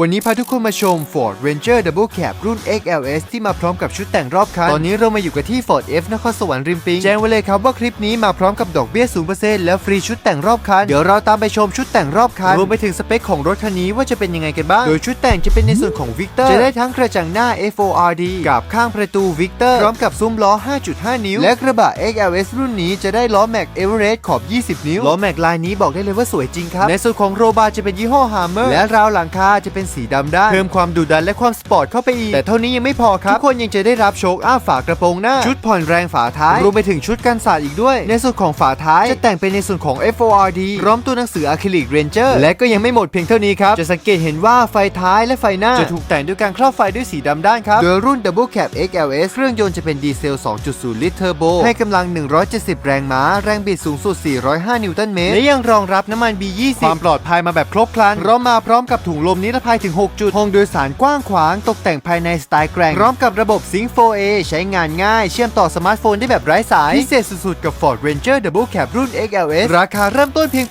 วันนี้พาทุกคนมาชม Ford Ranger Double Cab รุ่น XLS ที่มาพร้อมกับชุดแต่งรอบคัน ตอนนี้เรามาอยู่กันที่ Ford F นครสวรรค์ริมปิง แจ้งไว้เลยครับว่าคลิปนี้มาพร้อมกับดอกเบี้ย 0%และฟรีชุดแต่งรอบคัน เดี๋ยวเราตามไปชมชุดแต่งรอบคัน รวมไปถึงสเปคของรถคันนี้ว่าจะเป็นยังไงกันบ้าง โดยชุดแต่งจะเป็นในส่วนของ Victor จะได้ทั้งกระจังหน้า FORD กับข้างประตู Victor พร้อมกับซุ้มล้อ 5.5 นิ้ว และกระบะ XLS รุ่นนี้จะได้ล้อแม็ก Everest ขอบ 20 นิ้ว ล้อแม็กลายนี้บอกได้เลยว่าสวยจริงครับ ในส่วนของโรบาจะเป็นยี่ห้อ Hammer และราวหลังคาจะเป็นสีดำด้ เพิ่มความดุดันและความสปอร์ตเข้าไปอีก แต่เท่านี้ยังไม่พอครับ ทุกคนยังจะได้รับโชคอ้าฝากระโปรงหน้า ชุดผ่อนแรงฝาท้าย รวมไปถึงชุดกันสาดอีกด้วย ในส่วนของฝาท้าย จะแต่งเป็นในส่วนของ FORD พร้อมตัวหนังสืออะคริลิก Ranger และก็ยังไม่หมดเพียงเท่านี้ครับ จะสังเกตเห็นว่าไฟท้ายและไฟหน้า จะถูกแต่งด้วยการครอบไฟด้วยสีดำด้านครับ โดยรุ่น Double Cab XLS เครื่องยนต์จะเป็นดีเซล 2.0 ลิตรเทอร์โบ ให้กำลัง 170 แรงม้า แรงบิดสูงสุด 405 นิวตันเมตร และยังรองรับน้ำมัน B20 ความปลอดภัยมาแบบครบครันพร้อมมาพร้อมกับถุงลมนิรภัยถึง 6 จุด ห้องโดยสารกว้างขวาง ตกแต่งภายในสไตล์แกร่ง พร้อมกับระบบ Sync 4A ใช้งานง่าย เชื่อมต่อสมาร์ทโฟนได้แบบไร้สาย พิเศษสุดๆ กับ Ford Ranger Double Cab รุ่น XLS ราคาเริ่มต้นเพียง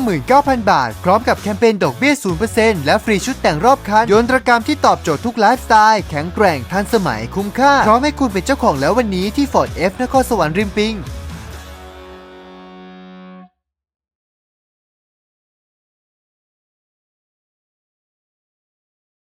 899,000 บาท พร้อมกับแคมเปญดอกเบี้ย 0%และฟรีชุดแต่งรอบคัน ยนตรกรรมที่ตอบโจทย์ทุกไลฟ์สไตล์ แข็งแกร่ง ทันสมัย คุ้มค่า พร้อมให้คุณเป็นเจ้าของแล้ววันนี้ที่ Ford F นครสวรรค์ริมปิง